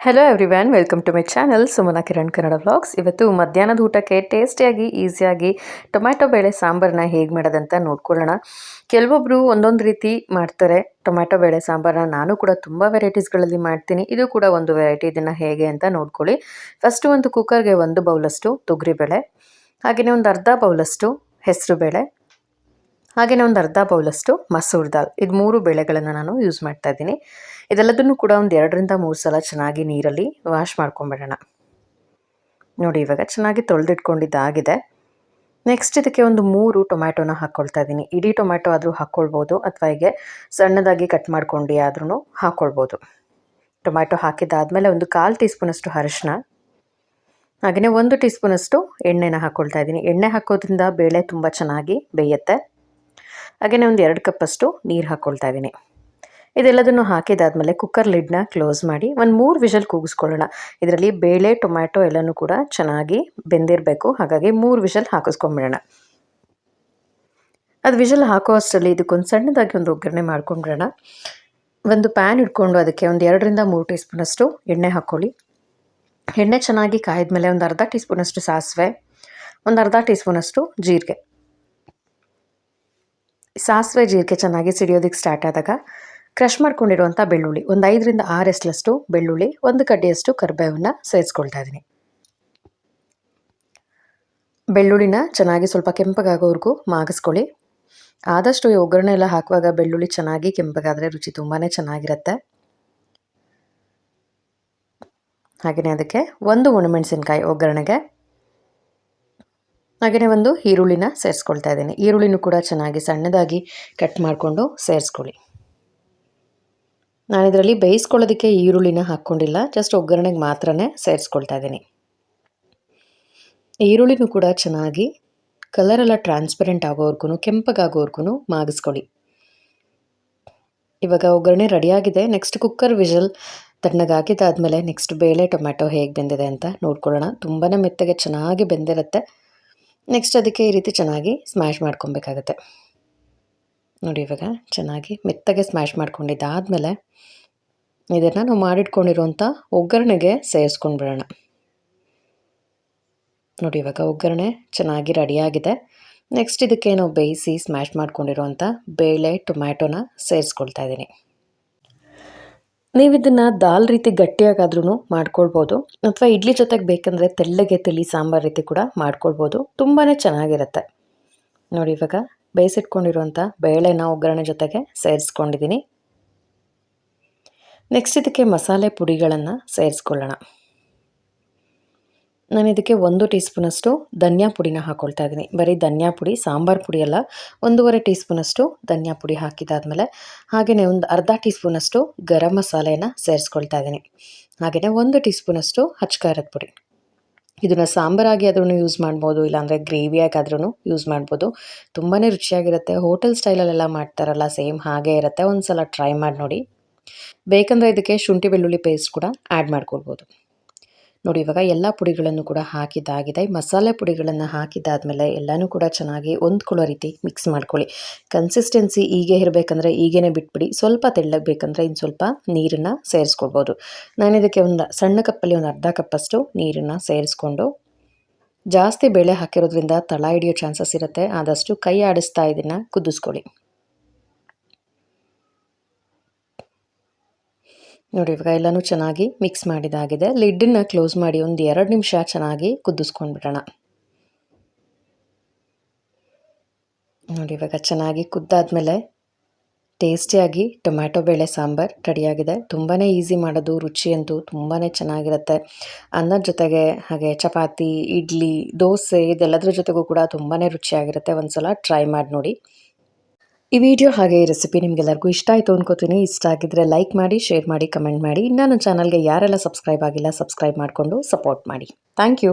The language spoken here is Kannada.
Hello everyone welcome to my channel Sumana Kiran Kannada vlogs ಇವತ್ತು ಮಧ್ಯಾಹ್ನದ ಊಟಕ್ಕೆ ಟೇಸ್ಟಿಯಾಗಿ ಈಸಿಯಾಗಿ ಟೊಮ್ಯಾಟೊ ಬೇಳೆ ಸಾಂಬಾರನ್ನ ಹೇಗೆ ಮಾಡೋದಂತ ನೋಡ್ಕೊಳ್ಳೋಣ. ಕೆಲವೊಬ್ಬರು ಒಂದೊಂದು ರೀತಿ ಮಾಡ್ತಾರೆ ಟೊಮ್ಯಾಟೊ ಬೇಳೆ ಸಾಂಬಾರನ್ನ. ನಾನು ಕೂಡ ತುಂಬ ವೆರೈಟೀಸ್ಗಳಲ್ಲಿ ಮಾಡ್ತೀನಿ. ಇದು ಕೂಡ ಒಂದು ವೆರೈಟಿ ಇದನ್ನು ಹೇಗೆ ಅಂತ ನೋಡ್ಕೊಳ್ಳಿ. ಫಸ್ಟು ಒಂದು ಕುಕ್ಕರ್ಗೆ ಒಂದು ಬೌಲಷ್ಟು ತೊಗರಿಬೇಳೆ ಹಾಗೆಯೇ ಒಂದು ಅರ್ಧ ಬೌಲಷ್ಟು ಹೆಸರು ಬೇಳೆ ಹಾಗೆಯೇ ಒಂದು ಅರ್ಧ ಬೌಲಷ್ಟು ಮಸೂರ್ ದಾಲ್. ಇದು ಮೂರು ಬೇಳೆಗಳನ್ನು ನಾನು ಯೂಸ್ ಮಾಡ್ತಾ ಇದ್ದೀನಿ. ಇದೆಲ್ಲದನ್ನು ಕೂಡ ಒಂದು ಎರಡರಿಂದ ಮೂರು ಸಲ ಚೆನ್ನಾಗಿ ನೀರಲ್ಲಿ ವಾಶ್ ಮಾಡ್ಕೊಂಬಿಡೋಣ. ನೋಡಿ, ಇವಾಗ ಚೆನ್ನಾಗಿ ತೊಳೆದಿಟ್ಕೊಂಡಿದ್ದಾಗಿದೆ. ನೆಕ್ಸ್ಟ್ ಇದಕ್ಕೆ ಒಂದು ಮೂರು ಟೊಮ್ಯಾಟೊನ ಹಾಕ್ಕೊಳ್ತಾ ಇದ್ದೀನಿ. ಇಡೀ ಟೊಮ್ಯಾಟೊ ಆದರೂ ಹಾಕ್ಕೊಳ್ಬೋದು ಅಥವಾ ಹೀಗೆ ಸಣ್ಣದಾಗಿ ಕಟ್ ಮಾಡ್ಕೊಂಡು ಆದ್ರೂ ಹಾಕ್ಕೊಳ್ಬೋದು ಟೊಮ್ಯಾಟೊ ಹಾಕಿದ್ದಾದಮೇಲೆ ಒಂದು ಕಾಲು ಟೀ ಸ್ಪೂನಷ್ಟು ಅರಿಶಿನ ಹಾಗೆಯೇ ಒಂದು ಟೀ ಸ್ಪೂನಷ್ಟು ಎಣ್ಣೆನ ಹಾಕ್ಕೊಳ್ತಾ ಇದ್ದೀನಿ. ಎಣ್ಣೆ ಹಾಕೋದ್ರಿಂದ ಬೇಳೆ ತುಂಬ ಚೆನ್ನಾಗಿ ಬೇಯುತ್ತೆ. ಹಾಗೆಯೇ ಒಂದು ಎರಡು ಕಪ್ಪಷ್ಟು ನೀರು ಹಾಕ್ಕೊಳ್ತಾ ಇದ್ದೀನಿ. ಇದೆಲ್ಲದನ್ನು ಹಾಕಿದಾದಮೇಲೆ ಕುಕ್ಕರ್ ಲಿಡ್ನ ಕ್ಲೋಸ್ ಮಾಡಿ ಒಂದು ಮೂರು ವಿಷಲ್ ಕೂಗಿಸ್ಕೊಳ್ಳೋಣ. ಇದರಲ್ಲಿ ಬೇಳೆ, ಟೊಮ್ಯಾಟೊ ಎಲ್ಲನೂ ಕೂಡ ಚೆನ್ನಾಗಿ ಬೆಂದಿರಬೇಕು. ಹಾಗಾಗಿ ಮೂರು ವಿಷಲ್ ಹಾಕಿಸ್ಕೊಂಬಿಡೋಣ. ಅದು ವಿಷಲ್ ಹಾಕೋ ಅಷ್ಟರಲ್ಲಿ ಇದಕ್ಕೊಂದು ಸಣ್ಣದಾಗಿ ಒಂದು ಒಗ್ಗರಣೆ ಮಾಡ್ಕೊಂಡ್ಬಿಡೋಣ ಒಂದು ಪ್ಯಾನ್ ಇಟ್ಕೊಂಡು ಅದಕ್ಕೆ ಒಂದು ಎರಡರಿಂದ ಮೂರು ಟೀ ಸ್ಪೂನಷ್ಟು ಎಣ್ಣೆ ಹಾಕ್ಕೊಳ್ಳಿ. ಎಣ್ಣೆ ಚೆನ್ನಾಗಿ ಕಾಯ್ದ ಒಂದು ಅರ್ಧ ಟೀ ಸ್ಪೂನಷ್ಟು ಸಾಸಿವೆ, ಒಂದು ಅರ್ಧ ಟೀ ಸ್ಪೂನಷ್ಟು ಜೀರಿಗೆ. ಸಾಸಿವೆ ಜೀರಿಗೆ ಚೆನ್ನಾಗಿ ಸಿಡಿಯೋದಕ್ಕೆ ಸ್ಟಾರ್ಟ್ ಆದಾಗ ಕ್ರಷ್ ಮಾಡ್ಕೊಂಡಿರುವಂಥ ಬೆಳ್ಳುಳ್ಳಿ, ಒಂದು ಐದರಿಂದ ಆರು ಎಸ್ಲಷ್ಟು ಬೆಳ್ಳುಳ್ಳಿ, ಒಂದು ಕಡ್ಡಿಯಷ್ಟು ಕರಿಬೇವನ್ನ ಸೇರಿಸ್ಕೊಳ್ತಾ ಇದ್ದೀನಿ ಬೆಳ್ಳುಳ್ಳಿನ ಚೆನ್ನಾಗಿ ಸ್ವಲ್ಪ ಕೆಂಪಗಾಗೋವರೆಗೂ ಮಾಗಿಸ್ಕೊಳ್ಳಿ. ಆದಷ್ಟು ಈ ಒಗ್ಗರಣೆ ಎಲ್ಲ ಹಾಕುವಾಗ ಬೆಳ್ಳುಳ್ಳಿ ಚೆನ್ನಾಗಿ ಕೆಂಪಗಾದರೆ ರುಚಿ ತುಂಬಾ ಚೆನ್ನಾಗಿರುತ್ತೆ. ಹಾಗೆಯೇ ಅದಕ್ಕೆ ಒಂದು ಒಣಮೆಣಸಿನ್ಕಾಯಿ ಒಗ್ಗರಣೆಗೆ ಹಾಗೆಯೇ ಒಂದು ಈರುಳ್ಳಿನ ಸೇರಿಸ್ಕೊಳ್ತಾ ಇದ್ದೀನಿ. ಈರುಳ್ಳಿನೂ ಕೂಡ ಚೆನ್ನಾಗಿ ಸಣ್ಣದಾಗಿ ಕಟ್ ಮಾಡಿಕೊಂಡು ಸೇರಿಸ್ಕೊಳ್ಳಿ. ನಾನು ಇದರಲ್ಲಿ ಬೇಯಿಸ್ಕೊಳ್ಳೋದಕ್ಕೆ ಈರುಳ್ಳಿನ ಹಾಕ್ಕೊಂಡಿಲ್ಲ ಜಸ್ಟ್ ಒಗ್ಗರಣೆಗೆ ಮಾತ್ರ ಸೇರಿಸ್ಕೊಳ್ತಾ ಇದ್ದೀನಿ. ಈರುಳ್ಳಿನೂ ಕೂಡ ಚೆನ್ನಾಗಿ ಕಲರೆಲ್ಲ ಟ್ರಾನ್ಸ್ಪರೆಂಟ್ ಆಗೋವರೆಗೂ ಕೆಂಪಗಾಗೋವರೆಗೂ ಮಾಗಿಸ್ಕೊಳ್ಳಿ. ಇವಾಗ ಒಗ್ಗರಣೆ ರೆಡಿಯಾಗಿದೆ ನೆಕ್ಸ್ಟ್ ಕುಕ್ಕರ್ ವಿಷಲ್ ತಣ್ಣಗಾಗಿದ್ದಾದಮೇಲೆ ನೆಕ್ಸ್ಟ್ ಬೇಳೆ ಟೊಮ್ಯಾಟೊ ಹೇಗೆ ಬೆಂದಿದೆ ಅಂತ ನೋಡ್ಕೊಳ್ಳೋಣ. ತುಂಬಾ ಮೆತ್ತಗೆ ಚೆನ್ನಾಗಿ ಬೆಂದಿರುತ್ತೆ. ನೆಕ್ಸ್ಟ್ ಅದಕ್ಕೆ ಈ ರೀತಿ ಚೆನ್ನಾಗಿ ಸ್ಮ್ಯಾಶ್ ಮಾಡ್ಕೊಬೇಕಾಗತ್ತೆ. ನೋಡಿ ಇವಾಗ ಚೆನ್ನಾಗಿ ಮೆತ್ತಗೆ ಸ್ಮ್ಯಾಶ್ ಮಾಡ್ಕೊಂಡಿದ್ದಾದಮೇಲೆ ಇದನ್ನು ನಾವು ಮಾಡಿಟ್ಕೊಂಡಿರುವಂಥ ಒಗ್ಗರಣೆಗೆ ಸೇರಿಸ್ಕೊಂಡ್ಬಿಡೋಣ ನೋಡಿ ಇವಾಗ ಒಗ್ಗರಣೆ ಚೆನ್ನಾಗಿ ರೆಡಿಯಾಗಿದೆ ನೆಕ್ಸ್ಟ್ ಇದಕ್ಕೆ ನಾವು ಬೇಯಿಸಿ ಸ್ಮ್ಯಾಶ್ ಮಾಡ್ಕೊಂಡಿರುವಂಥ ಬೇಳೆ ಟೊಮ್ಯಾಟೊನ ಸೇರಿಸ್ಕೊಳ್ತಾ ಇದ್ದೀನಿ. ನೀವು ಇದನ್ನು ದಾಲ್ ರೀತಿ ಗಟ್ಟಿಯಾಗಾದ್ರೂ ಮಾಡ್ಕೊಳ್ಬೋದು. ಅಥವಾ ಇಡ್ಲಿ ಜೊತೆಗೆ ಬೇಕಂದರೆ ತೆಳ್ಳಗೆ ತಿಳಿ ಸಾಂಬಾರು ರೀತಿ ಕೂಡ ಮಾಡ್ಕೊಳ್ಬೋದು. ತುಂಬಾ ಚೆನ್ನಾಗಿರುತ್ತೆ. ನೋಡಿ ಇವಾಗ ಬೇಯಿಸಿಟ್ಕೊಂಡಿರುವಂಥ ಬೇಳೆನ ಒಗ್ಗರಣೆ ಜೊತೆಗೆ ಸೇರಿಸ್ಕೊಂಡಿದ್ದೀನಿ ನೆಕ್ಸ್ಟ್ ಇದಕ್ಕೆ ಮಸಾಲೆ ಪುಡಿಗಳನ್ನು ಸೇರಿಸ್ಕೊಳ್ಳೋಣ. ನಾನು ಇದಕ್ಕೆ ಒಂದು ಟೀ ಸ್ಪೂನಷ್ಟು ಧನಿಯಾ ಪುಡಿನ ಹಾಕ್ಕೊಳ್ತಾ ಇದ್ದೀನಿ. ಬರೀ ಧನಿಯಾ ಪುಡಿ, ಸಾಂಬಾರು ಪುಡಿ ಅಲ್ಲ, ಒಂದೂವರೆ ಟೀ ಸ್ಪೂನಷ್ಟು ಧನಿಯಾ ಪುಡಿ ಹಾಕಿದಾದ್ಮೇಲೆ ಹಾಗೆಯೇ ಒಂದು ಅರ್ಧ ಟೀ ಸ್ಪೂನಷ್ಟು ಗರಂ ಮಸಾಲೆಯನ್ನು ಸೇರಿಸ್ಕೊಳ್ತಾ ಇದ್ದೀನಿ. ಹಾಗೆಯೇ ಒಂದು ಟೀ ಸ್ಪೂನಷ್ಟು ಹಚ್ಕಾರದ ಪುಡಿ. ಇದನ್ನು ಸಾಂಬಾರಾಗಿ ಆದ್ರೂ ಯೂಸ್ ಮಾಡ್ಬೋದು, ಇಲ್ಲಾಂದರೆ ಗ್ರೇವಿಯಾಗಾದ್ರೂ ಯೂಸ್ ಮಾಡ್ಬೋದು. ತುಂಬಾ ರುಚಿಯಾಗಿರುತ್ತೆ. ಹೋಟೆಲ್ ಸ್ಟೈಲಲ್ಲೆಲ್ಲ ಮಾಡ್ತಾರಲ್ಲ, ಸೇಮ್ ಹಾಗೇ ಇರುತ್ತೆ. ಒಂದು ಸಲ ಟ್ರೈ ಮಾಡಿ ನೋಡಿ. ಬೇಕಂದರೆ ಇದಕ್ಕೆ ಶುಂಠಿ ಬೆಳ್ಳುಳ್ಳಿ ಪೇಸ್ಟ್ ಕೂಡ ಆ್ಯಡ್ ಮಾಡ್ಕೊಳ್ಬೋದು. ನೋಡಿ, ಇವಾಗ ಎಲ್ಲ ಪುಡಿಗಳನ್ನು ಕೂಡ ಹಾಕಿದ್ದಾಗಿದೆ. ಮಸಾಲೆ ಪುಡಿಗಳನ್ನು ಹಾಕಿದ್ದಾದಮೇಲೆ ಎಲ್ಲನೂ ಕೂಡ ಚೆನ್ನಾಗಿ ಹೊಂದ್ಕೊಳ್ಳೋ ರೀತಿ ಮಿಕ್ಸ್ ಮಾಡ್ಕೊಳ್ಳಿ. ಕನ್ಸಿಸ್ಟೆನ್ಸಿ ಹೀಗೆ ಇರಬೇಕಂದ್ರೆ ಈಗೇನೆ ಬಿಟ್ಬಿಡಿ. ಸ್ವಲ್ಪ ತೆಳ್ಳಗೆ ಬೇಕಂದರೆ ಇನ್ನು ಸ್ವಲ್ಪ ನೀರನ್ನು ಸೇರಿಸ್ಕೊಳ್ಬೋದು. ನಾನು ಇದಕ್ಕೆ ಒಂದು ಸಣ್ಣ ಕಪ್ಪಲ್ಲಿ ಒಂದು ಅರ್ಧ ಕಪ್ಪಷ್ಟು ನೀರನ್ನು ಸೇರಿಸ್ಕೊಂಡು ಜಾಸ್ತಿ ಬೇಳೆ ಹಾಕಿರೋದ್ರಿಂದ ತಳ ಹಿಡಿಯೋ ಚಾನ್ಸಸ್ ಇರುತ್ತೆ. ಆದಷ್ಟು ಕೈ ಆಡಿಸ್ತಾ ಇದನ್ನು ಕುದಿಸ್ಕೊಳ್ಳಿ. ನೋಡಿ, ಇವಾಗ ಎಲ್ಲನೂ ಚೆನ್ನಾಗಿ ಮಿಕ್ಸ್ ಮಾಡಿದಾಗಿದೆ ಲಿಡ್ಡನ್ನು ಕ್ಲೋಸ್ ಮಾಡಿ ಒಂದು ಎರಡು ನಿಮಿಷ ಚೆನ್ನಾಗಿ ಕುದಿಸ್ಕೊಂಡ್ಬಿಡೋಣ. ನೋಡಿ, ಇವಾಗ ಚೆನ್ನಾಗಿ ಕುದ್ದಾದ್ಮೇಲೆ ಟೇಸ್ಟಿಯಾಗಿ ಟೊಮ್ಯಾಟೊ ಬೇಳೆ ಸಾಂಬಾರು ರೆಡಿಯಾಗಿದೆ ತುಂಬಾ ಈಸಿ ಮಾಡೋದು, ರುಚಿ ಅಂತೂ ತುಂಬಾ ಚೆನ್ನಾಗಿರುತ್ತೆ. ಅನ್ನದ ಜೊತೆಗೆ ಹಾಗೆ ಚಪಾತಿ, ಇಡ್ಲಿ, ದೋಸೆ, ಇದೆಲ್ಲದರ ಜೊತೆಗೂ ಕೂಡ ತುಂಬಾ ರುಚಿಯಾಗಿರುತ್ತೆ. ಒಂದು ಸಲ ಟ್ರೈ ಮಾಡಿ ನೋಡಿ. ಈ ವಿಡಿಯೋ ಹಾಗೆ ಈ ರೆಸಿಪಿ ನಿಮಗೆಲ್ಲರಿಗೂ ಇಷ್ಟ ಆಯಿತು ಅನ್ಕೋತೀನಿ. ಇಷ್ಟ ಆಗಿದ್ರೆ ಲೈಕ್ ಮಾಡಿ, ಶೇರ್ ಮಾಡಿ, ಕಮೆಂಟ್ ಮಾಡಿ. ನನ್ನ ಚಾನಲ್ಗೆ ಯಾರೆಲ್ಲ ಸಬ್ಸ್ಕ್ರೈಬ್ ಆಗಿಲ್ಲ, ಸಬ್ಸ್ಕ್ರೈಬ್ ಮಾಡಿಕೊಂಡು ಸಪೋರ್ಟ್ ಮಾಡಿ. Thank you.